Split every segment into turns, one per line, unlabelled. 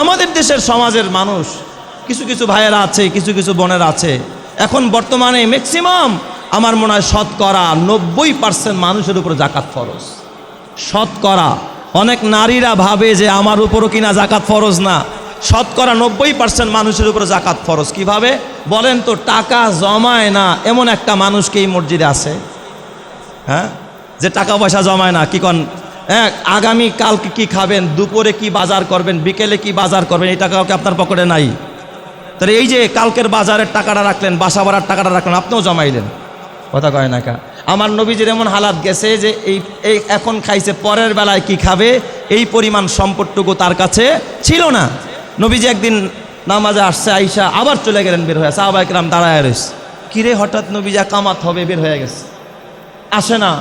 আমাদের দেশের সমাজের মানুষ, কিছু কিছু ভাইয়েরা আছে, কিছু কিছু বোনেরা আছে। এখন বর্তমানে ম্যাক্সিমাম আমার মনে হয় শতকরা নব্বই পার্সেন্ট মানুষের উপর জাকাত ফরজ। শতকরা। অনেক নারীরা ভাবে যে আমার উপরও কিনা জাকাত ফরজ না। শতকরা নব্বই পার্সেন্ট মানুষের উপর জাকাত ফরজ। কীভাবে? বলেন তো, টাকা জমায় না, এমন একটা মানুষকে এই মসজিদে আছে? হ্যাঁ? যে টাকা পয়সা জমায় না, কি কন? হ্যাঁ আগামী কালকে কি খাবেন? দুপুরে কি বাজার করবেন? বিকেলে কি বাজার করবেন? এই টাকাও কি আপনার পকেটে নাই? তাহলে এই যে কালকের বাজারের টাকাটা রাখলেন, বাসা ভাড়ার টাকাটা রাখলেন, আপনিও জমাইলেন। কথা কয় না কা? আমার নবীজির এমন হালাত গেছে যে এই এই এখন খাইছে, পরের বেলায় কি খাবে? এই পরিমাণ সম্পদটুকু তার কাছে ছিল না। নবীজি একদিন নামাজে আসছে, আইসা আবার চলে গেলেন বের হয়ে। সাহাবাইকরাম দাঁড়ায় রয়েছে কিরে হঠাৎ নবীজা কামাত হবে, বের হয়ে গেছে। আসে না।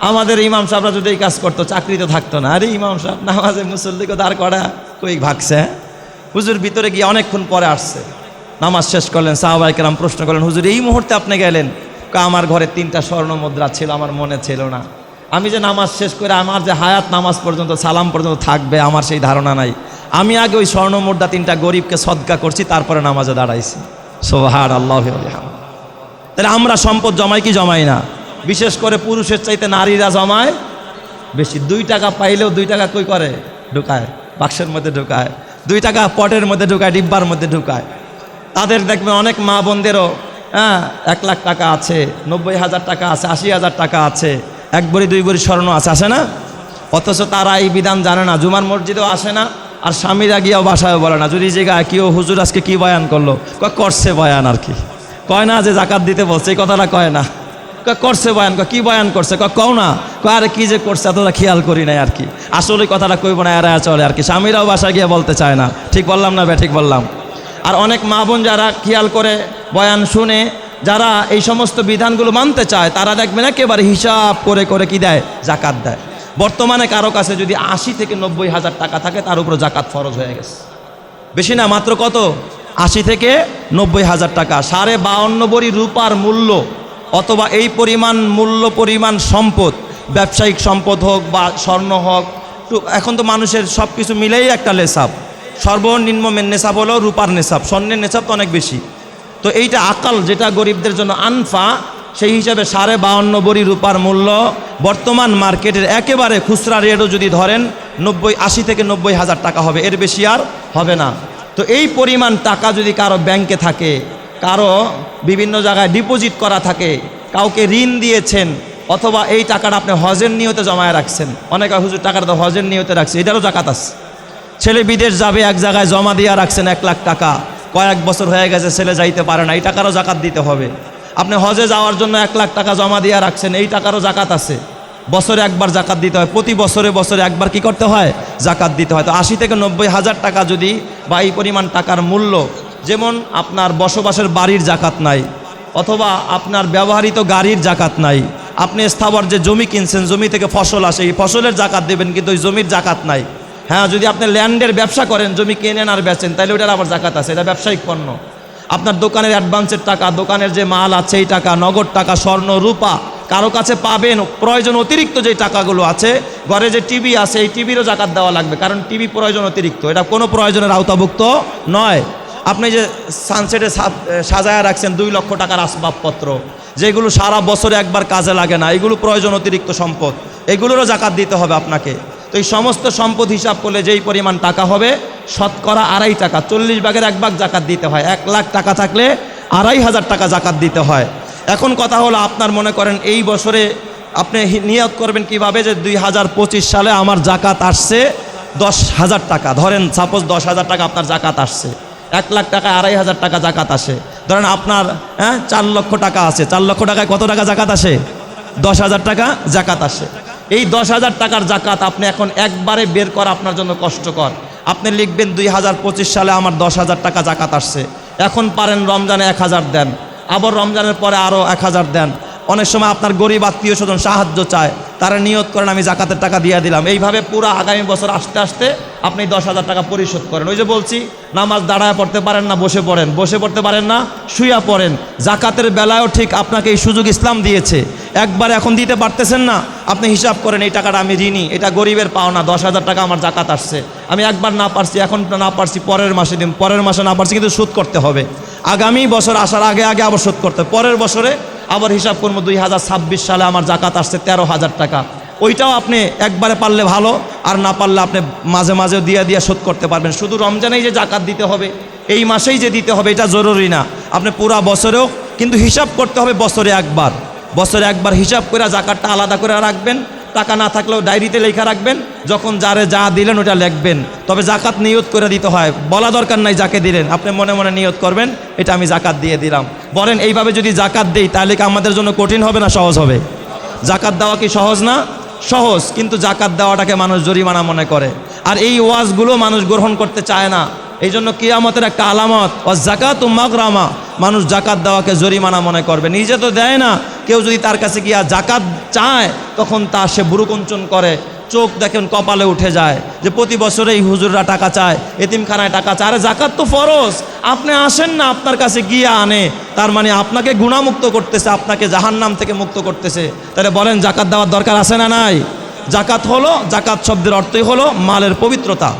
আমাদের ইমাম সাহেবরা যদি এই কাজ করতো চাকরি তো থাকতো না। আরে ইমাম সাহেব, নামাজে মুসল্লিকে দাঁড় করা, কই ভাগছে হ্যাঁ? হুজুর ভিতরে গিয়ে অনেকক্ষণ পরে আসছে। নামাজ শেষ করলেন সাহাবাই কেরাম প্রশ্ন করলেন, হুজুর, এই মুহূর্তে আপনি গেলেন? আমার ঘরে তিনটা স্বর্ণ মুদ্রা ছিল, আমার মনে ছিল না। আমি যে নামাজ শেষ করে, আমার যে হায়াত নামাজ পর্যন্ত, সালাম পর্যন্ত থাকবে, আমার সেই ধারণা নাই। আমি আগে ওই স্বর্ণ মুদ্রা তিনটা গরিবকে সদকা করছি, তারপরে নামাজে দাঁড়াইছি। সোহার আল্লাহ তাহলে আমরা সম্পদ জমাই কি জমাই না? বিশেষ করে পুরুষের চাইতে নারীরা জমায় বেশি। দুই টাকা পাইলেও দুই টাকা কই করে? ঢুকায়, বাক্সের মধ্যে ঢুকায়। দুই টাকা পটের মধ্যে ঢুকায়, ডিব্বার মধ্যে ঢুকায়। তাদের দেখবেন অনেক মা বোনদেরও হ্যাঁ এক লাখ টাকা আছে, নব্বই হাজার টাকা আছে, আশি হাজার টাকা আছে। এক বড়ি, দুই বড়ি স্বর্ণ আছে, আসে না? অথচ তারা এই বিধান জানে না। জুমার মসজিদেও আসে না, আর স্বামীরা গিয়েও বাসায় বলে না। যদি জায়গায় কেউ হুজুর আজকে কি বয়ান করল? করছে বয়ান আর কি। কয় না যে জাকাত দিতে বলছে, এই কথাটা কয় না। করছে বয়ান? কয় কি বয়ান করছে? কয় কও না? কয় আরে কি যে করছে এতটা খেয়াল করি নাই আর কি। আসলে কথাটা কইব না, এরা চলে আর কি। স্বামীরাও বাসায় গিয়ে বলতে চায় না। ঠিক বললাম না ঠিক বললাম। আর অনেক মা বোন যারা খেয়াল করে, বয়ান শুনে, যারা এই সমস্ত বিধানগুলো মানতে চায়, তারা দেখবেন একেবারে হিসাব করে করে কি দেয়? জাকাত দেয়। বর্তমানে কারও কাছে যদি আশি থেকে নব্বই হাজার টাকা থাকে, তার উপর জাকাত ফরজ হয়ে গেছে। বেশি না, মাত্র কত? আশি থেকে নব্বই হাজার টাকা। সাড়ে বাউন্ন বড়ি রূপার মূল্য অথবা এই পরিমাণ মূল্য, পরিমাণ সম্পদ, ব্যবসায়িক সম্পদ হোক বা স্বর্ণ হোক এখন তো মানুষের সব কিছু মিলেই একটা নেশাব। সর্বনিম্ন মেন নেশাব হলো রূপার নেশাব, স্বর্ণের নেশাব তো অনেক বেশি। তো এইটা আকাল যেটা গরিবদের জন্য আনফা, সেই হিসাবে সাড়ে বাউন্ন বড়ি রূপার মূল্য। বর্তমান মার্কেটের একেবারে খুচরা রেটও যদি ধরেন, নব্বই, আশি থেকে নব্বই হাজার টাকা হবে, এর বেশি আর হবে না। তো এই পরিমাণ টাকা যদি কারও ব্যাংকে থাকে কারও বিভিন্ন জায়গায় ডিপোজিট করা থাকে, কাউকে ঋণ দিয়েছেন, অথবা এই টাকাটা আপনি হজের নিয়তে জমায় রাখছেন। অনেক হুজুর, টাকাটা তো হজের নিয়তে রাখছে, এটারও জাকাত আছে। ছেলে বিদেশ যাবে, এক জায়গায় জমা দিয়ে রাখছেন এক লাখ টাকা, কয়েক বছর হয়ে গেছে, ছেলে যাইতে পারে না, এই টাকারও জাকাত দিতে হবে। আপনি হজে যাওয়ার জন্য এক লাখ টাকা জমা দিয়ে রাখছেন, এই টাকারও জাকাত আছে। বছরে একবার জাকাত দিতে হয়, প্রতি বছরে বছরে একবার কি করতে হয়? জাকাত দিতে হয়। তো আশি থেকে নব্বই হাজার টাকা যদি বা এই পরিমাণ টাকার মূল্য যেমন আপনার বসবাসের বাড়ির জাকাত নাই, অথবা আপনার ব্যবহৃত গাড়ির জাকাত নাই, আপনি স্থাবর যে জমি কিনছেন, জমি থেকে ফসল আসে, এই ফসলের জাকাত দেবেন কিন্তু ওই জমির জাকাত নাই। হ্যাঁ যদি আপনি ল্যান্ডের ব্যবসা করেন, জমি কেনেন আর বেচেন তাহলে ওটার আবার জাকাত আছে, এটা ব্যবসায়িক পণ্য। আপনার দোকানের অ্যাডভান্সের টাকা, দোকানের যে মাল আছে, এই টাকা, নগদ টাকা, স্বর্ণ, রূপা, কারও কাছে পাবেন, প্রয়োজন অতিরিক্ত যে টাকাগুলো আছে, ঘরে যে টিভি আছে, এই টিভিরও জাকাত দেওয়া লাগবে, কারণ টিভি প্রয়োজন অতিরিক্ত, এটা কোনো প্রয়োজনের আওতাভুক্ত নয়। আপনি যে সানসেটে সাজায় রাখছেন দুই লক্ষ টাকার আসবাবপত্র, যেগুলো সারা বছরে একবার কাজে লাগে না, এগুলো প্রয়োজন অতিরিক্ত সম্পদ, এগুলোরও জাকাত দিতে হবে আপনাকে। তো এই সমস্ত সম্পদ হিসাব করলে যেই পরিমাণ টাকা হবে, শতকরা আড়াই টাকা, চল্লিশ ভাগের এক ভাগ জাকাত দিতে হয়। এক লাখ টাকা থাকলে আড়াই হাজার টাকা জাকাত দিতে হয়। এখন কথা হলো আপনার মনে করেন এই বছরে আপনি নিয়ত করবেন কীভাবে যে দুই হাজার পঁচিশ সালে আমার জাকাত আসছে দশ হাজার টাকা। ধরেন সাপোজ দশ হাজার টাকা আপনার জাকাত আসছে। এক লাখ টাকা, আড়াই হাজার টাকা জাকাত আসে। ধরেন আপনার হ্যাঁ চার লক্ষ টাকা আছে চার লক্ষ টাকায় কত টাকা জাকাত আসে? দশ হাজার টাকা জাকাত আসে। এই দশ হাজার টাকার জাকাত আপনি এখন একবারে বের করা আপনার জন্য কষ্টকর। আপনি লিখবেন দুই হাজার পঁচিশ সালে আমার দশ হাজার টাকা জাকাত আসছে। এখন পারেন রমজানে এক হাজার দেন। আবার রমজানের পরে আরও এক হাজার দেন। অনেক সময় আপনার গরিব আত্মীয় স্বজন সাহায্য চায়, তারা নিয়ত করেন, আমি জাকাতের টাকা দিয়ে দিলাম। এইভাবে পুরো আগামী বছর আসতে আসতে আপনি দশ হাজার টাকা পরিশোধ করেন। ওই যে বলছি, নামাজ দাঁড়ায় পড়তে পারেন না, বসে পড়েন। বসে পড়তে পারেন না শুয়া পড়েন। জাকাতের বেলায়ও ঠিক আপনাকে এই সুযোগ ইসলাম দিয়েছে। একবার এখন দিতে পারতেছেন না, আপনি হিসাব করেন, এই টাকাটা আমি ঋণী, এটা গরিবের পাওনা, দশ হাজার টাকা আমার জাকাত আসছে। আমি একবার না পারছি, এখন না পারছি, পরের মাসে দিন, পরের মাসে না পারছি, কিন্তু সুদ করতে হবে। আগামী বছর আসার আগে আগে আবার শোধ করতে। পরের বছরে আবার হিসাব করব, দুই হাজার ছাব্বিশ সালে আমার জাকাত আসছে তেরো হাজার টাকা। ওইটাও আপনি একবারে পারলে ভালো, আর না পারলে আপনি মাঝে মাঝে দিয়ে দিয়ে শোধ করতে পারবেন। শুধু রমজানেই যে জাকাত দিতে হবে, এই মাসেই যে দিতে হবে, এটা জরুরি না। আপনি পুরা বছরেও, কিন্তু হিসাব করতে হবে বছরে একবার। বছরে একবার হিসাব করে জাকাতটা আলাদা করে রাখবেন টাকা না থাকলেও ডায়েরিতে লেখা রাখবেন, যখন যারে যা দিলেন ওটা লিখবেন। তবে জাকাত নিয়ত করে দিতে হয়। বলা দরকার নাই যাকে দিলেন, আপনি মনে মনে নিয়ত করবেন, এটা আমি জাকাত দিয়ে দিলাম। বলেন, এইভাবে যদি জাকাত দেই, তাহলে কি আমাদের জন্য কঠিন হবে না সহজ হবে? জাকাত দেওয়া কি সহজ না? সহজ, কিন্তু জাকাত দেওয়াটাকে মানুষ জরিমানা মনে করে। আর এই ওয়াজগুলো মানুষ গ্রহণ করতে চায় না। এই জন্য কিয়ামতের একটা আলামত। ও জাকাত মাগরামা। মানুষ জাকাত দেওয়াকে জরিমানা মনে করবে। নিজে তো দেয় না। কেউ যদি তার কাছে গিয়া জাকাত চায়, তখন তা সে বুরুকঞ্চন করে। চোখ দেখেন কপালে উঠে যায় যে প্রতি বছরে এই হুজুররা টাকা চায়, এতিমখানায় টাকা চায়। আরে জাকাত তো ফরজ। আপনি আসেন না আপনার কাছে গিয়ে আনে। তার মানে আপনাকে গুণামুক্ত করতেছে, আপনাকে জাহান্নাম থেকে মুক্ত করতেছে। তাহলে বলেন জাকাত দেওয়ার দরকার আছে না নাই? জাকাত হলো জাকাত শব্দের অর্থই হলো মালের পবিত্রতা।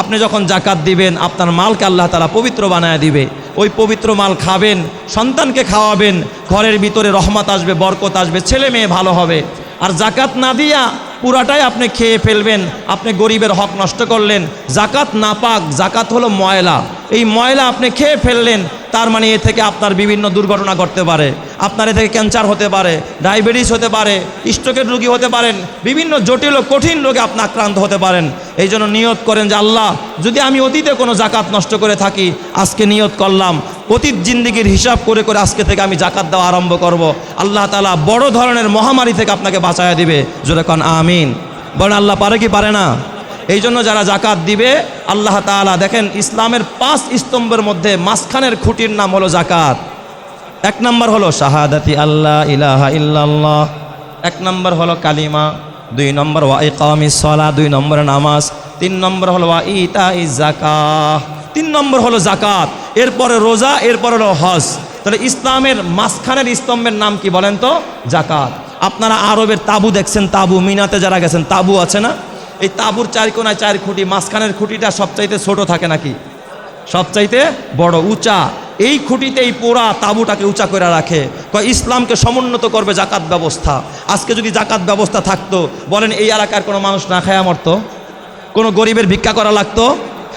আপনি যখন জাকাত দিবেন, আপনার মালকে আল্লাহ তালা পবিত্র বানায় দিবে। ওই পবিত্র মাল খাবেন, সন্তানকে খাওয়াবেন, ঘরের ভিতরে রহমত আসবে, বরকত আসবে, ছেলে মেয়ে ভালো হবে। আর জাকাত না দিয়া পুরাটাই আপনি খেয়ে ফেলবেন, আপনি গরিবের হক নষ্ট করলেন। জাকাত না পাক, জাকাত হলো ময়লা। এই ময়লা আপনি খেয়ে ফেললেন তার মানে এ থেকে আপনার বিভিন্ন দুর্ঘটনা ঘটতে পারে। আপনার এ থেকে ক্যান্সার হতে পারে, ডায়াবেটিস হতে পারে, স্ট্রোকের রোগী হতে পারেন, বিভিন্ন জটিল ও কঠিন রোগে আপনি আক্রান্ত হতে পারেন। এই জন্য নিয়ত করেন যে, আল্লাহ, যদি আমি অতীতে কোনো জাকাত নষ্ট করে থাকি, আজকে নিয়ত করলাম। অতীত জিন্দিগির হিসাব করে করে আজকে থেকে আমি জাকাত দেওয়া আরম্ভ করব। আল্লাহ তালা বড় ধরনের মহামারী থেকে আপনাকে বাঁচায় দিবে। জোরে কন, আমিন। বলেন, আল্লাহ পারে কি পারে না? এই জন্য যারা জাকাত দিবে, আল্লাহ তাআলা দেখেন ইসলামের পাঁচ স্তম্ভের মধ্যে মাঝখানের খুঁটির নাম হলো জাকাত এক নম্বর হলো শাহাদাতি আল্লাহ ইলাহা ইল্লাল্লাহ। এক নম্বর হলো কালিমা। দুই নম্বর ওয়া ইকামিস সলা দুই নম্বর নামাজ। তিন নম্বর হলো ওয়া ইতা জাকাহ তিন নম্বর হলো জাকাত এরপরে রোজা, এরপর হলো হজ। তাহলে ইসলামের মাঝখানের স্তম্ভের নাম কি বলেন তো? জাকাত আপনারা আরবের তাবু দেখছেন, তাবু মিনাতে যারা গেছেন, তাবু আছে না? এই তাবুর চার কোনায় চার খুঁটি, মাঝখানের খুঁটিটা সবচাইতে ছোট থাকে নাকি? সবচাইতে বড়, উঁচা। এই খুঁটিতে এই পোড়া তাঁবুটাকে উঁচা করে রাখে। কয়, ইসলামকে সমুন্নত করবে জাকাত ব্যবস্থা। আজকে যদি জাকাত ব্যবস্থা থাকতো, বলেন এই এলাকার কোনো মানুষ না খায়া মরতো? কোনো গরিবের ভিক্ষা করা লাগতো?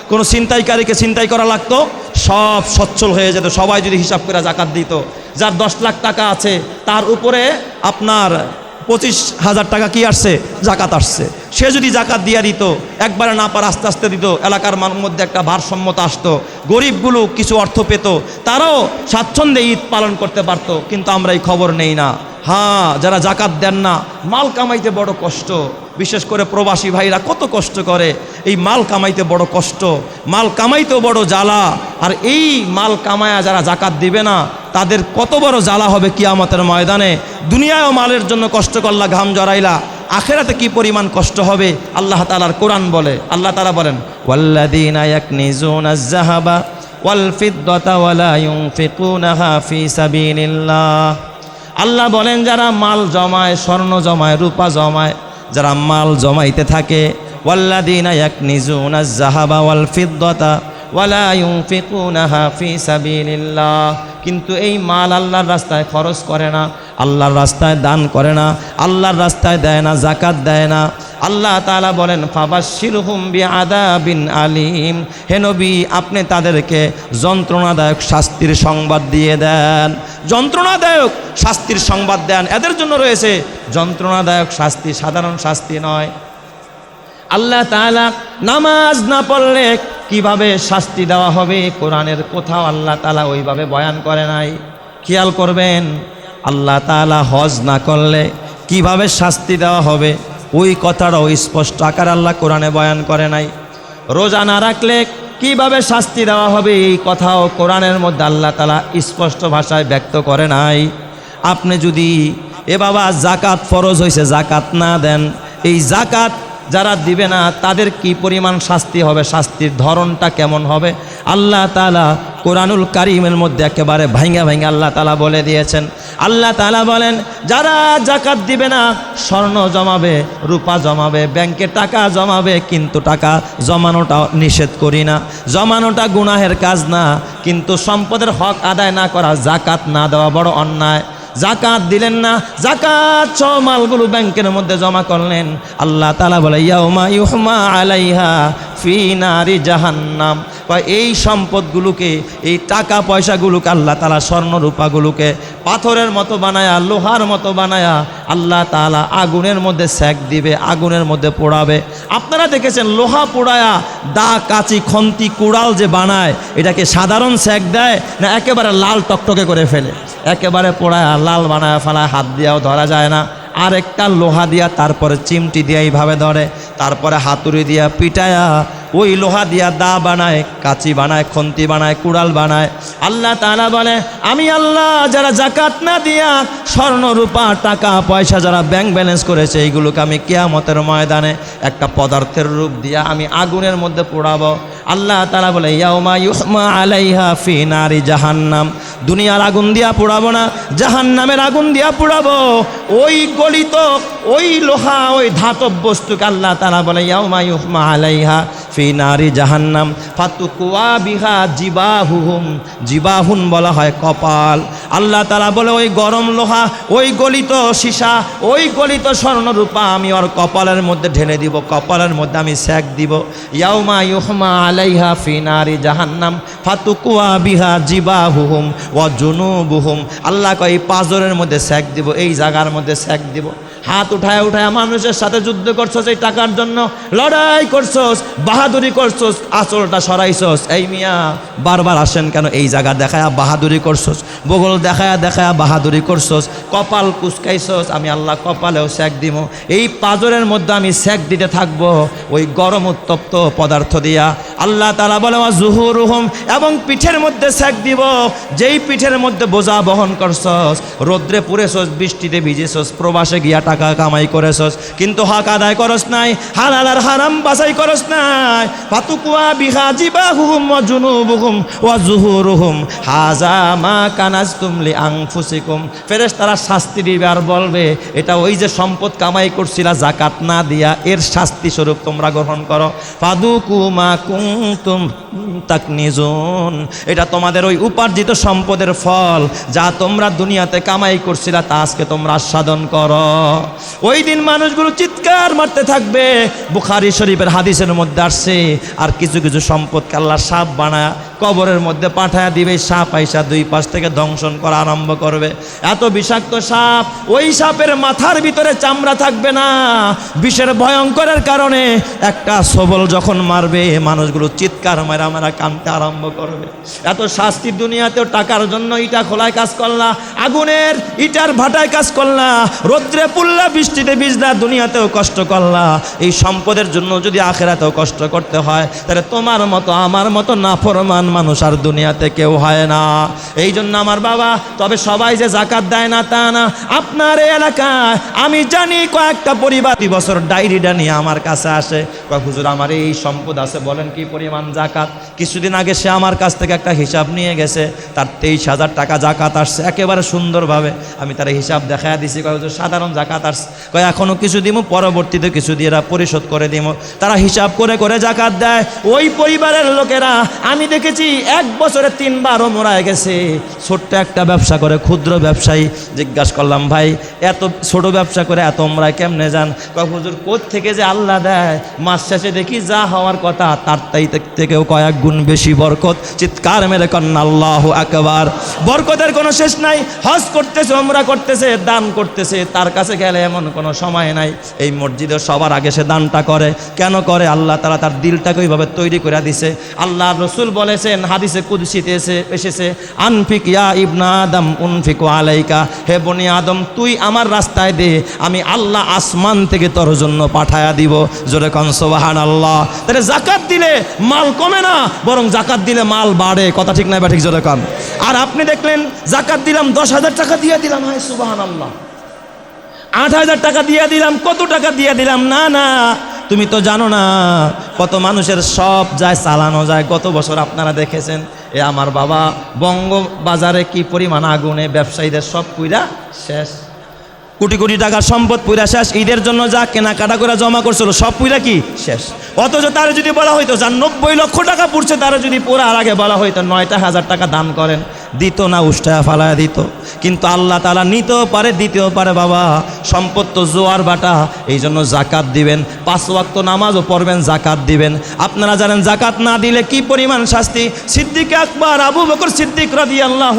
কোনো ছিনতাইকারীকে ছিনতাই করা লাগতো? সব সচ্ছল হয়ে যেত। সবাই যদি হিসাব করে জাকাত দিত। যার দশ লাখ টাকা আছে, তার উপরে আপনার পঁচিশ হাজার টাকা কি আসছে? জাকাত আসছে। সে যদি জাকাত দিয়ে দিত, একবারে না পার আস্তে আস্তে দিত, এলাকার মধ্যে একটা ভারসাম্যতা আসতো, গরিবগুলো কিছু অর্থ পেত, তারাও স্বাচ্ছন্দ্যে ঈদ পালন করতে পারতো, কিন্তু আমরা এই খবর নেই না। হ্যাঁ যারা জাকাত দেন না, মাল কামাইতে বড় কষ্ট। বিশেষ করে প্রবাসী ভাইরা কত কষ্ট করে। এই মাল কামাইতে বড় কষ্ট, মাল কামাইতেও বড় জ্বালা, আর এই মাল কামায়া যারা জাকাত দিবে না তাদের কত বড় জ্বালা হবে কিয়ামতের ময়দানে। দুনিয়ায়ও মালের জন্য কষ্ট করলা, ঘাম জড়াইলা। আখেরাতে কি পরিমাণ কষ্ট হবে? আল্লাহ তালার কোরআন বলে। আল্লাহ তালা বলেন সাবিলিল্লাহ। আল্লাহ বলেন, যারা মাল জমায়, স্বর্ণ জমায়, রূপা জমায়, যারা মাল জমাইতে থাকে ওয়াল্লাদিনা ইয়াকনিজুনা আয-যাহাবা ওয়াল ফিদ্দাতা ওয়ালা ইউনফিকুনাহা ফি সাবিলিল্লাহ। কিন্তু এই মাল আল্লাহর রাস্তায় খরচ করে না, আল্লাহর রাস্তায় দান করে না, আল্লাহর রাস্তায় দেয় না জাকাত দেয় না। আল্লাহ তালা বলেন ফাবাশিরহুম বিআদাবিন আলিম। হেনবি আপনি তাদেরকে যন্ত্রণাদায়ক শাস্তির সংবাদ দিয়ে দেন। যন্ত্রণাদায়ক শাস্তির সংবাদ দেন। এদের জন্য রয়েছে যন্ত্রণাদায়ক শাস্তি, সাধারণ শাস্তি নয়। আল্লাহ তালা নামাজ না পড়লে কীভাবে শাস্তি দেওয়া হবে? কোরআনের কোথাও আল্লাহ তালা ওইভাবে বয়ান করে নাই। খেয়াল করবেন, আল্লাহ তালা হজ না করলে কীভাবে শাস্তি দেওয়া হবে? ওই কথাটাও স্পষ্ট আকার আল্লাহ কোরআনে বয়ান করে নাই। রোজা না রাখলে কীভাবে শাস্তি দেওয়া হবে? এই কথাও কোরআনের মধ্যে আল্লাহ তালা স্পষ্ট ভাষায় ব্যক্ত করে নাই। আপনি যদি, এ বাবা, জাকাত ফরজ হয়েছে জাকাত না দেন। এই জাকাত যারা দিবে না, তাদের কি পরিমাণ শাস্তি হবে? শাস্তির ধরনটা কেমন হবে? আল্লাহ তালা কোরআনুল কারিমের মধ্যে একেবারে ভাঙ্গা ভাঙ্গা আল্লাহ তালা বলে দিয়েছেন। আল্লাহ তালা বলেন, যারা জাকাত দিবে না, স্বর্ণ জমাবে, রূপা জমাবে, ব্যাংকে টাকা জমাবে, কিন্তু টাকা জমানোটা নিষেধ করি না। জমানোটা গুনাহের কাজ না, কিন্তু সম্পদের হক আদায় না করা জাকাত না দেওয়া বড় অন্যায়। জাকাত দিলেন না। জাকাত ছ মালগুলো ব্যাংকের মধ্যে জমা করলেন। আল্লাহ তালা বলে, ইয়াউমা ইউহমা আলাইহা ফি নারি জাহান্নাম। এই সম্পদগুলোকে, এই টাকা পয়সাগুলোকে আল্লাহ তালা স্বর্ণ রূপাগুলোকে পাথরের মতো বানায়া, লোহার মতো বানায়া আল্লাহ তালা আগুনের মধ্যে সেক দিবে, আগুনের মধ্যে পোড়াবে। আপনারা দেখেছেন, লোহা পোড়ায়া দা, কাচি, খন্তি, কুড়াল যে বানায়, এটাকে সাধারণ সেক দেয় না, একেবারে লাল টকটকে করে ফেলে? একেবারে পোড়ায় লাল বানায় ফেলায় হাত দিয়াও ধরা যায় না। আরেকটা লোহা দিয়া তারপরে চিমটি দিয়া এইভাবে ধরে, তারপরে হাতুড়ি দিয়া পিটায়া ওই লোহা দিয়া দা বানায়, কাচি বানায়, খন্তি বানায়, কুড়াল বানায়। আল্লাহ তালা বলে, আমি আল্লাহ, যারা জাকাত না দিয়া স্বর্ণ, রূপা, টাকা, পয়সা যারা ব্যাংক ব্যালেন্স করেছে, এইগুলোকে আমি কেয়ামতের ময়দানে একটা পদার্থের রূপ দিয়া আমি আগুনের মধ্যে পোড়াবো। আল্লাহ তাআলা বলে, ইয়াউমা ইউহমা আলাইহা ফি নারি জাহান্নাম। দুনিয়ার আগুন দিয়া পোড়াবো না, জাহান্নামের আগুন দিয়া পোড়াবো। ওই গলিত, ওই লোহা, ওই ধাতব বস্তুকে আল্লাহ তাআলা বলে, ইয়াউমা ইউহমা আলাইহা ফি নারি জাহান্নাম। ফাতুকুয়া বিহা জিবাহুহুম। জিবাহুন বলা হয় কপাল। আল্লাহ তাআলা বলে, ওই গরম লোহা, ওই গলিত সীসা, ওই গলিত স্বর্ণরূপা আমি ওর কপালের মধ্যে ঢেলে দিব, কপালের মধ্যে আমি সেক দিব। ইয়াউমা ইউহমা আলাইহা ফি নারি জাহান্নাম। ফাতুকুয়া বিহা জিবাহুহুম ওয়া জুনুবুহুম। আল্লাহ কয় পাজরের মধ্যে সেক দিব, এই জায়গার মধ্যে সেক দিব। হাত উঠায় উঠায় মানুষের সাথে যুদ্ধ করছস, এই টাকার জন্য লড়াই করছস, বাহাদুরি করছস আঁচলটা সরাইছস। এই মিয়া, বারবার আসেন কেন এই জায়গা দেখায়া বাহাদুরি করছস? বগল দেখায়া দেখায়া বাহাদুরি করছস, কপাল কুচকাইছস, আমি আল্লাহ কপালেও সেক দিব এই পাজরের মধ্যে আমি সেক দিতে থাকব, ওই গরম উত্তপ্ত পদার্থ দিয়া আল্লাহ তালা বলে জুহুর রুহম এবং পিঠের মধ্যে সেক দিব। যেই পিঠের মধ্যে বোঝা বহন করছস, রোদ্রে পুড়েছস বৃষ্টিতে ভিজেছস প্রবাসে গিয়া টাকা কামাই করেছস কিন্তু হক আদায় করস নাই, হালাল আর হারাম বাছাই করস নাই। ফাতুকুয়া বিহা জিবা হুম জুনুবুহুম ওয়া জুহুরুহুম। হাজা মা কানাজ তুমলি আংফুসিকুম ফেরেশ তারা শাস্তি দিবে আর বলবে, এটা ওই যে সম্পদ কামাই করছিলা, জাকাত না দিয়া এর শাস্তি স্বরূপ তোমরা গ্রহণ করো। ফাদুকু মা কুনতুম তাকনিজুন। এটা তোমাদের ওই উপার্জিত সম্পদের ফল, যা তোমরা দুনিয়াতে কামাই করছিলা, তা আজকে তোমরা আস্বাদন করো। ওই দিন মানুষগুলো চিৎকার মারতে থাকবে। বুখারি শরীফের হাদিসের মধ্যে আসছে, আর কিছু কিছু সম্পদকে আল্লাহ সাপ বানায় কবরের মধ্যে পাঠায় দিবে, সাপ আইসা দুই পাশ থেকে দংশন করা আরম্ভ করবে। এত বিষাক্ত সাপ, ওই সাপের মাথার ভিতরে চামড়া থাকবে না। বিষের ভয়ঙ্করের কারণে একটা সবল যখন মারবে, মানুষগুলো চিৎকার মারা মারা কানতে আরম্ভ করবে। এত শাস্তির দুনিয়াতেও টাকার জন্য ইটা খোলায় কাজ করলা আগুনের ইটার ভাটায় কাজ করলা রৌদ্রে পুল্লা বৃষ্টিতে ভিজলা দুনিয়াতেও কষ্ট করলা এই সম্পদের জন্য যদি আখেরাতেও কষ্ট করতে হয়, তাহলে তোমার মতো, আমার মতো নাফরমান মানুষ আর দুনিয়াতে কেউ হয় না। এই জন্য আমার বাবা, তবে সবাই যে জাকাত দেয় না তা না, আপনার এলাকায় আমি জানি কয়েকটা পরিবার বছর ডায়েরিটা নিয়ে আমার কাছে আসে। হুজুর, আমার এই সম্পদ আছে, বলেন কি পরিমাণ জাকাত। কিছুদিন আগে সে আমার কাছ থেকে একটা হিসাব নিয়ে গেছে। তার তেইশ হাজার টাকা জাকাত আসছে, একেবারে সুন্দরভাবে। আমি তার হিসাব দেখায় দিছি, কয় সাধারণ জাকাত আসছে। কয় এখনও কিছু দিব পরবর্তীতে কিছু দিয়ে পরিশোধ করে দিব তারা হিসাব করে করে জাকাত দেয়। ওই পরিবারের লোকেরা, আমি দেখেছি, এক বছরে তিনবারও মোড়ায় গেছে। ছোট্ট একটা ব্যবসা করে, ক্ষুদ্র ব্যবসায়ী। জিজ্ঞাসা করলাম, ভাই, এত ছোট ব্যবসা করে এত ওমরায় কেমনে যান? কয়, হুজুর কোথ থেকে যে আল্লাহ দেয়? মাস শেষে দেখি, যা হওয়ার কথা, তার তাই থেকেও কয়েক গুণ বেশি বরকত। চিৎকার মেরে কন্যা, আল্লাহ বরকতের কোনো শেষ নাই। হজ করতেছে ওমরা করতেছে, দান করতেছে। তার কাছে গেলে এমন কোনো সময় নাই। এই মসজিদে সবার আগে সে দানটা করে। কেন করে? আল্লাহ তারা তার দিলটাকে ওইভাবে তৈরি করে দিছে। আল্লাহ রসুল বলেছেন, হাদিসে কুদসিতে এসে এসেছে, আনফিক ইয়া ইবনা আদম, উনফিকু আলাইকা। হে বনি আদম, তুই আমার রাস্তায় দে। আমি আল্লাহ আসমান থেকে তোর জন্য পাঠায়া দিব। জোরে কন সোবাহান আল্লাহ তাহলে জাকাত দিলে মাল কমে না, বরং জাকাত দিলে মাল বাড়ে। কথা ঠিক নাই বা ঠিক জোরে কন। আর আপনি দেখলেন, জাকাত দিলাম, দশ হাজার টাকা দিয়ে দিলাম। হায় সুবাহান আল্লাহ আট হাজার টাকা দিয়ে দিলাম, কত টাকা দিয়ে দিলাম? না না, তুমি তো জানো না, কত মানুষের সব যায়, চালানো যায়। গত বছর আপনারা দেখেছেন, এ আমার বাবা বঙ্গ বাজারে কি পরিমাণ আগুনে ব্যবসায়ীদের সব পুইরা শেষ। কোটি কোটি টাকা সম্পদ পুরা শেষ। ঈদের জন্য যা কেনাকাটা করে জমা করছিল, সব পুরা কি? শেষ। অথচ তার যদি বলা হইতো যার নব্বই লক্ষ টাকা পড়ছে, তারা যদি পড়ার আগে বলা হইতো, নয়টা হাজার টাকা দান করেন, দিত না উষ্টায়া ফালায় দিত। কিন্তু আল্লাহ তালা নিতেও পারে, দিতেও পারে বাবা। সম্পদ তো জোয়ার বাটা এই জন্য জাকাত দিবেন। পাঁচ ওয়াক্ত নামাজও পড়বেন জাকাত দিবেন। আপনারা জানেন জাকাত না দিলে কি পরিমাণ শাস্তি? সিদ্দিক আকবর, আবু বকর সিদ্দিক রাদি আল্লাহ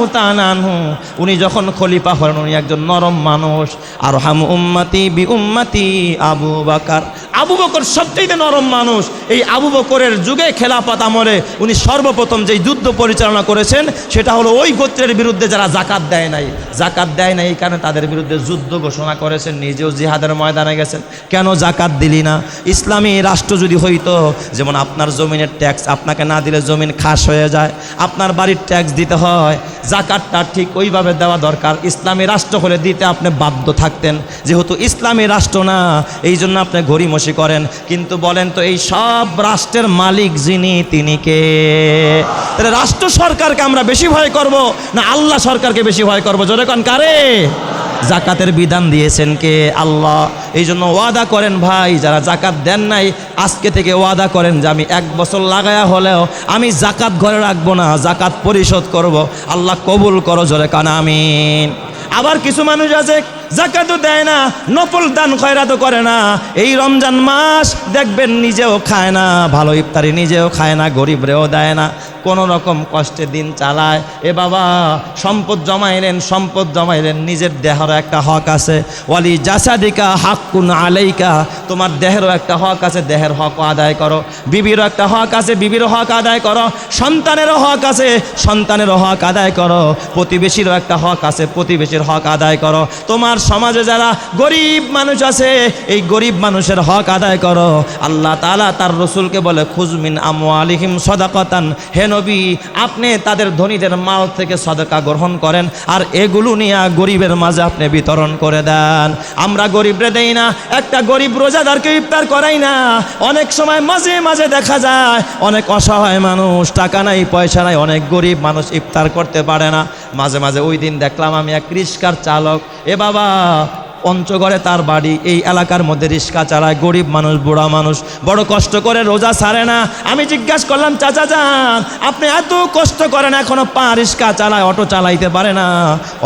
আনহু, উনি যখন খলিফা হলেন, উনি একজন নরম মানুষ। আর হাম উম্মাতি বি উম্মাতি আবু বাকার। আবু বকর সবচেয়ে নরম মানুষ। এই আবু বকরের যুগে খেলাফত আমলে উনি সর্বপ্রথম যেই যুদ্ধ পরিচালনা করেছেন, সেটা হলো ওই গোত্রের বিরুদ্ধে যারা জাকাত দেয় নাই। জাকাত দেয় না, এই কারণে তাদের বিরুদ্ধে যুদ্ধ ঘোষণা করেছেন, নিজেও জিহাদের ময়দানে গেছেন। কেন জাকাত দিলি না? ইসলামী রাষ্ট্র যদি হইতো, যেমন আপনার জমিনের ট্যাক্স আপনাকে না দিলে জমিন খাস হয়ে যায়, আপনার বাড়ির ট্যাক্স দিতে হয়, জাকাতটা ঠিক ওইভাবে দেওয়া দরকার। ইসলামী রাষ্ট্র হলে দিতে আপনি বাধ্য থাকতেন। যেহেতু ইসলামী রাষ্ট্র না, এই জন্য আপনি ঘড়িমসি করেন। কিন্তু বলেন তো, এই সব রাষ্ট্রের মালিক যিনি, তিনি কে? তাহলে রাষ্ট্র সরকারকে আমরা বেশি ভয় করব, না আল্লাহ সরকারকে বেশি ভয় করব? জোরে কন, কারে? জাকাতের বিধান দিয়েছেন কে? আল্লাহ। এই জন্য ওয়াদা করেন ভাই, যারা জাকাত দেন নাই, আজকে থেকে ওয়াদা করেন যে আমি এক বছর লাগায়া হলেও আমি জাকাত ঘরে রাখব না, জাকাত পরিশোধ করব। আল্লাহ কবুল করো জোরে কান, আমিন। আবার কিছু মানুষ আছে, জাকাতও দেয় না, নফল দান খয়রাতও করে না। এই রমজান মাস দেখবেন নিজেও খায় না, ভালো ইফতারি নিজেও খায় না, গরিবরেও দেয় না। কোনো রকম কষ্টে দিন চালায়। এ বাবা, সম্পদ জমাইলেন সম্পদ জমাইলেন নিজের দেহেরও একটা হক আছে। ওয়ালি জাসাদিকা হাক্কুন আলাইকা, তোমার দেহেরও একটা হক আছে, দেহের হক আদায় করো। বিবিরও একটা হক আছে বিবির হক আদায় করো। সন্তানেরও হক আছে, সন্তানেরও হক আদায় করো। প্রতিবেশীরও একটা হক আছে প্রতিবেশীর হক আদায় করো। তোমার সমাজে যারা গরিব মানুষ আছে, এই গরিব মানুষের হক আদায় করো। আল্লাহ তালা তার রসুলকে বলে খুজমিন আমু আলিহিম সদাকতান। হে নবী, আপনি তাদের ধনীদের মাল থেকে সদকা গ্রহণ করেন, আর এগুলো নিয়ে গরিবের মাঝে আপনি বিতরণ করে দেন। আমরা গরিবরে দেই না, একটা গরিব রোজাদারকে ইফতার করাই না। অনেক সময় মাঝে মাঝে দেখা যায়, অনেক অসহায় মানুষ, টাকা নাই, পয়সা নাই, অনেক গরিব মানুষ ইফতার করতে পারে না। মাঝে মাঝে ওই দিন দেখলাম আমি এক রিস্কার চালক। এ বাবা, পঞ্চগড়ে তার বাড়ি, এই এলাকার মধ্যে রিক্সা চালায়, গরিব মানুষ, বুড়া মানুষ। বড় কষ্ট করে রোজা সারে না। আমি জিজ্ঞাসা করলাম, চাচা যান, আপনি এত কষ্ট করেন, এখনও পা রিক্সা চালায়, অটো চালাইতে পারে না?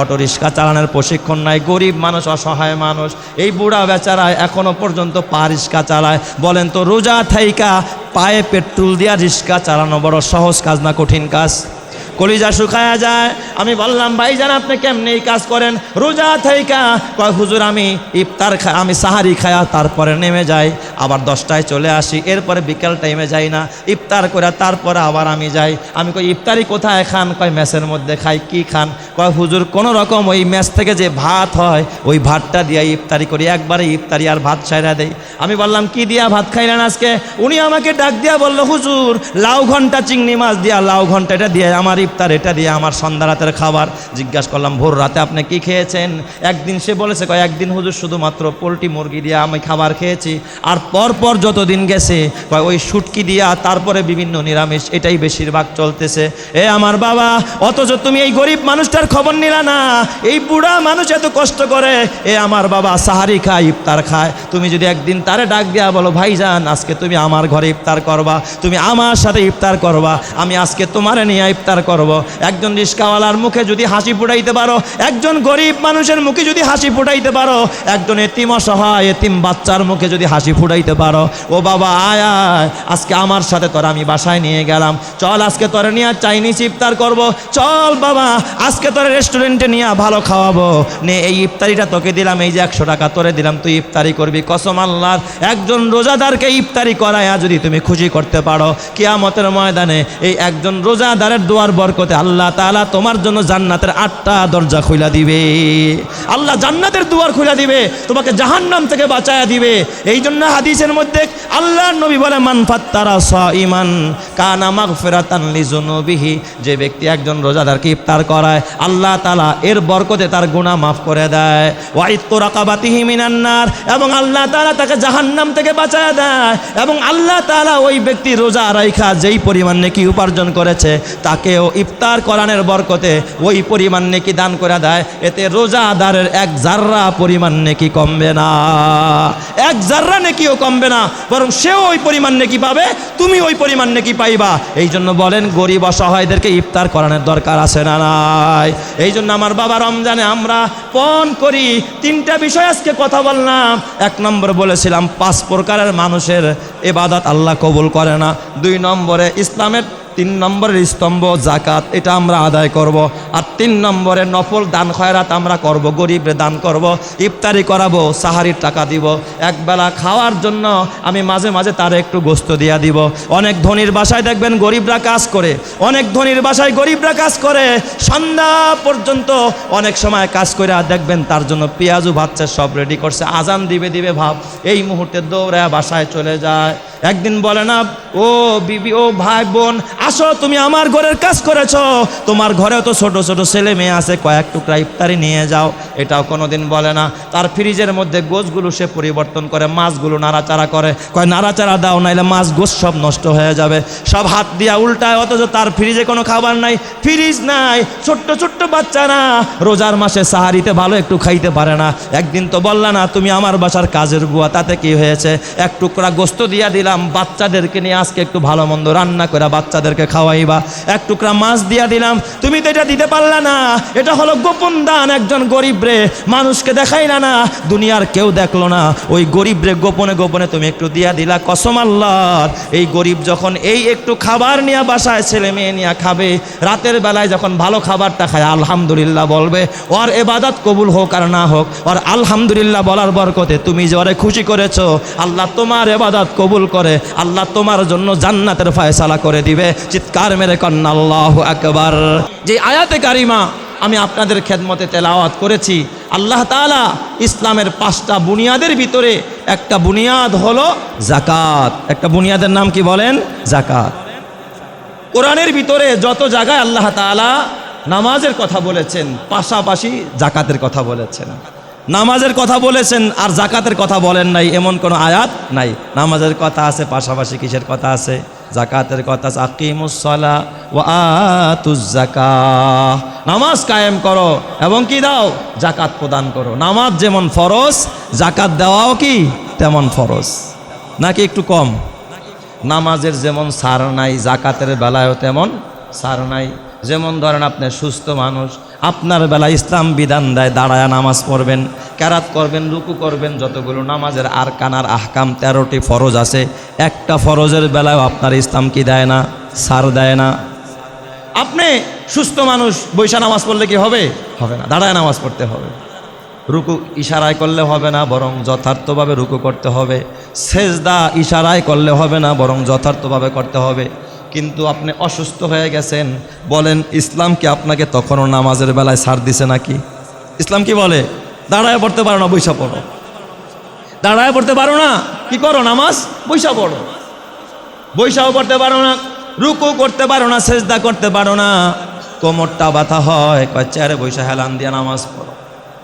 অটো রিক্সা চালানোর প্রশিক্ষণ নাই। গরিব মানুষ, অসহায় মানুষ। এই বুড়া বেচারায় এখনও পর্যন্ত পা রিক্সা চালায়। বলেন তো, রোজা থাইকা পায়ে পেট্রোল দিয়া রিক্সা চালানো বড় সহজ কাজ না কঠিন কাজ? কলিজা শুকায়া যায়। আমি বললাম, ভাইজান, আপনি কেমনি এই কাজ করেন? রোজা থাইকা? কয়, হুজুর, আমি ইফতার খাই আমি সাহারি খায়া তারপরে নেমে যাই। আবার দশটায় চলে আসি। এরপরে বিকেল টাইমে যাই না। ইফতার করে তারপরে আবার আমি যাই। আমি কই, ইফতারি কোথায় খান? কয়, মেসের মধ্যে খাই, কি খান? কয়, হুজুর, কোনো রকম ওই মেস থেকে যে ভাত হয়, ওই ভাতটা দিয়ে ইফতারি করি। একবারে ইফতারি আর ভাত ছাইরা দেই। আমি বললাম, কি দিয়া ভাত খাইলেন আজকে? উনি আমাকে ডাক দিয়া বলল, হুজুর, লাউ ঘণ্টা চিংড়ি মাছ দিয়া লাউ ঘণ্টা এটা দিয়ে আমার ইফতার এটা দিয়ে আমার সন্ধ্যা রাতের খাবার। জিজ্ঞাসা করলাম, ভোর রাতে আপনি কি খেয়েছেন? একদিন সে বলেছে, কয়, একদিন হুজুর শুধুমাত্র পোলট্রি মুরগি দিয়ে আমি খাবার খেয়েছি। আর পর পর যতদিন গেছে, কয়, ওই শুটকি দিয়া তারপরে বিভিন্ন নিরামিষ, এটাই বেশিরভাগ চলতেছে। এ আমার বাবা, অথচ তুমি এই গরিব মানুষটার খবর নিলা না। এই বুড়া মানুষ এত কষ্ট করে, এ আমার বাবা সাহারি খায়, ইফতার খায়। তুমি যদি একদিন তারে ডাক দিয়া বলো, ভাইজান, আজকে তুমি আমার ঘরে ইফতার করবা, তুমি আমার সাথে ইফতার করবা, আমি আজকে তোমারে নিয়ে ইফতার করব। একজন রিস্কাওয়ালার মুখে যদি হাসি ফুটাইতে পারো, একজন গরিব মানুষের মুখে যদি হাসি ফুটাইতে পারো, একজন এতিম অসহায় এতিম বাচ্চার মুখে যদি হাসি ফুটাইতে পারো। ও বাবা, আয় আয়, আজকে আমার সাথে তোরা আমি বাসায় নিয়ে গেলাম। চল, আজকে তোরা নিয়ে চাইনিজ ইফতার করব। চল, বাবা, আজকে তোরা রেস্টুরেন্টে নিয়ে ভালো খাওয়াবো। নে, এই ইফতারিটা তোকে দিলাম, এই যে একশো টাকা তোরে দিলাম, তুই ইফতারি করবি। কসম আল্লাহর, একজন রোজাদারকে ইফতারি করায়া যদি তুমি খুশি করতে পারো। কিয়ামতের ময়দানে এই একজন রোজাদারের দোয়ার বরকতে আল্লাহ তালা তোমার জন্য জান্নাতের আটটা দরজা খুলে দিবে। আল্লাহ জান্নাতের দুয়ার খুলে দিবে, তোমাকে জাহান্নাম থেকে বাঁচায়া দিবে। এই জন্য হাদিসের মধ্যে আল্লাহ নবী বলে মানফাত তারা স ইমান কানা মাগফিরাতান জনবিহি যে ব্যক্তি একজন রোজাদারকে ইফতার করায়, আল্লাহ তালা এর বরকতে তার গুণা মাফ করে দেয়। ওয়াইত রাকাবাতিহি মিনান নার, এবং আল্লাহ তালা তাকে জাহান্নাম থেকে বাঁচায় দেয়। এবং আল্লাহ তালা ওই ব্যক্তি রোজা রাইখা যেই পরিমাণ নেকি উপার্জন করেছে, তাকেও ইফতার করানোর বরকতে ওই পরিমাণ নেকি দান করে দেয়। এতে রোজাদারের এক জাররা পরিমাণ নেকি কমবে না। এক জাররা নেকিও কমবে না, বরং সেও ওই পরিমাণ নেকি পাবে, তুমি ওই পরিমাণ নেকি পাইবা। এই জন্য বলেন, গরিব অসহায়দেরকে ইফতার করানোর দরকার আছে না নাই? এই জন্য আমার বাবা রমজানে আমরা পণ করি, তিনটা বিষয় আজকে কথা বললাম। এক নম্বর বলেছিলাম, পাঁচ প্রকারের মানুষের এবাদত আল্লাহ কবুল করে না। দুই নম্বরে, ইসলামের তিন নম্বরের স্তম্ভ জাকাত, এটা আমরা আদায় করব। আর তিন নম্বরে নফল দান খয়রাত আমরা করব, গরিবরে দান করব, ইফতারি করাবো, সাহারির টাকা দিব। একবেলা খাওয়ার জন্য আমি মাঝে মাঝে তার একটু গোস্ত দিয়া দিব। অনেক ধনির বাসায় দেখবেন গরিবরা কাজ করে, অনেক ধনির বাসায় গরিবরা কাজ করে, সন্ধ্যা পর্যন্ত অনেক সময় কাজ করে দেখবেন তার জন্য পেঁয়াজু ভাতছে সব রেডি করছে। আজান দিবে দিবে ভাব, এই মুহূর্তে দৌড়ায় বাসায় চলে যায়। একদিন বলে না, ও বিবি, ও ভাই বোন আসো, তুমি আমার ঘরের কাজ করেছ। তোমার ঘরেও তো ছোট ছোট ছেলে মেয়ে আছে, কয়েক টুকরা ইফতারি নিয়ে যাও। এটাও কোনোদিন বলে না। তার ফ্রিজের মধ্যে গোছগুলো সে পরিবর্তন করে, মাছগুলো নাড়াচাড়া করে। কয়, নাড়াচাড়া দাও, নাইলে মাছ গোছ সব নষ্ট হয়ে যাবে। সব হাত দিয়া উল্টায়, অথচ তার ফ্রিজে কোনো খাবার নাই। ফ্রিজ নাই, ছোট্ট ছোট্ট বাচ্চারা রোজার মাসে সাহারিতে ভালো একটু খাইতে পারে না। একদিন তো বললা না, তুমি আমার বাসার কাজের বুয়া তাতে কি হয়েছে? এক টুকরা গোস্ত দিয়া দিলাম, বাচ্চাদেরকে নিয়ে আজকে একটু ভালো মন্দ রান্না করে বাচ্চাদেরকে খাওয়াইবা। এক টুকরা মাছ দিয়া দিলাম। তুমি তো এটা দিতে পারলা না। এটা হলো গোপন দান একজন গরিব রে। মানুষকে দেখাই না না। দুনিয়ার কেউ দেখল না। ওই গরিব রে গোপনে গোপনে তুমি একটু দিয়া দিলা। কসম আল্লাহর। এই গরিব যখন এই একটু খাবার নিয়ে বাসায় ছেলে মেয়ে নিয়ে খাবে, রাতের বেলায় যখন ভালো খাবারটা খায়, আলহামদুলিল্লাহ বলবে, ওর এবাদত কবুল হোক আর না হোক, ওর আলহামদুলিল্লাহ বলার বরকতে তুমি যে ওরে খুশি করেছ, আল্লাহ তোমার এবাদত কবুল করে, আল্লাহ তোমার জন্য জান্নাতের ফায়সালা করে দিবে। চিৎকার মেরে কন্যা আকবার। যে আয়াতে কারিমা আমি আপনাদের খেদমতে তেলাওয়াত করেছি, আল্লাহ তাআলা ইসলামের পাঁচটা বুনিয়াদের ভিতরে একটা বুনিয়াদ হলো জাকাত একটা বুনিয়াদের নাম কি বলেন? জাকাত কোরআনের ভিতরে যত জায়গায় আল্লাহ তাআলা নামাজের কথা বলেছেন, পাশাপাশি জাকাতের কথা বলেছেন। নামাজের কথা বলেছেন আর জাকাতের কথা বলেন নাই, এমন কোনো আয়াত নাই। নামাজের কথা আছে, পাশাপাশি কিসের কথা আছে? জাকাতের কথা আকিমুসলা ও আতুজ জাকা নামাজ কায়েম করো এবং কি দাও? জাকাত প্রদান করো। নামাজ যেমন ফরজ, জাকাত দেওয়াও কি? তেমন ফরজ। নাকি একটু কম? নামাজের যেমন সার নাই, জাকাতের বেলায়ও তেমন সার নাই। যেমন ধরেন আপনি সুস্থ মানুষ, আপনার বেলা ইসলাম বিধান দেয়, দাঁড়ায় নামাজ পড়বেন ক্যারাত করবেন, রুকু করবেন, যতগুলো নামাজের আর কানার আহকাম, তেরোটি ফরজ আছে একটা ফরজের বেলায় আপনার ইসলাম কি দেয় না? সার দেয় না? আপনি সুস্থ মানুষ, বৈশা নামাজ পড়লে কি হবে? হবে না। দাঁড়ায় নামাজ পড়তে হবে। রুকু ইশারায় করলে হবে না, বরং যথার্থভাবে রুকু করতে হবে। সেজদা ইশারায় করলে হবে না, বরং যথার্থভাবে করতে হবে। কিন্তু আপনি অসুস্থ হয়ে গেছেন, বলেন, ইসলাম কি আপনাকে তখনও নামাজের বেলায় সার দিছে নাকি? ইসলাম কি বলে? দাঁড়ায় পড়তে পারো না, বৈশা পড়ো। দাঁড়ায় পড়তে পারো না। কি করো, নামাজ? বৈশা পড়ো। বৈশাও পড়তে পারো না, রুকু করতে পারো না, সেজদা করতে পারো না। কোমরটা ব্যথা হয়, কয় চেয়ারে বৈশা হেলান দিয়ে নামাজ পড়ো।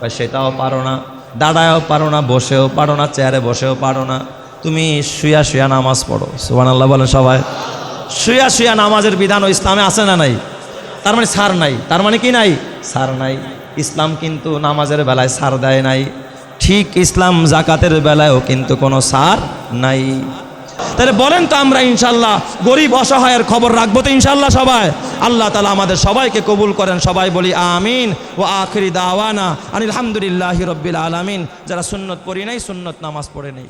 কয় সেটাও পারো না, দাঁড়ায়ও পারো না, বসেও পারো না, চেয়ারে বসেও পারো না। তুমি শুয়া শুয়া নামাজ পড়ো। সুবান আল্লাহ বলেন সবাই। শুয়া শুয়া নামাজের বিধান ইসলামে আছে না নাই? তার মানে সার নাই। তার মানে কি নাই? সার নাই। ইসলাম কিন্তু নামাজের বেলায় সার দেয় নাই। ঠিক ইসলাম জাকাতের বেলায়ও কিন্তু কোনো সার নাই। তাহলে বলেন তো আমরা ইনশাল্লাহ গরিব অসহায়ের খবর রাখব তো ইনশাল্লাহ সবাই। আল্লাহ তালা আমাদের সবাইকে কবুল করেন, সবাই বলি আমিন। ও আখরি দাওয়ানা আনিল আলহামদুলিল্লাহ রব্বিল আলমিন। যারা সুন্নত পড়ি নাই, সুন্নত নামাজ পড়ে নেই।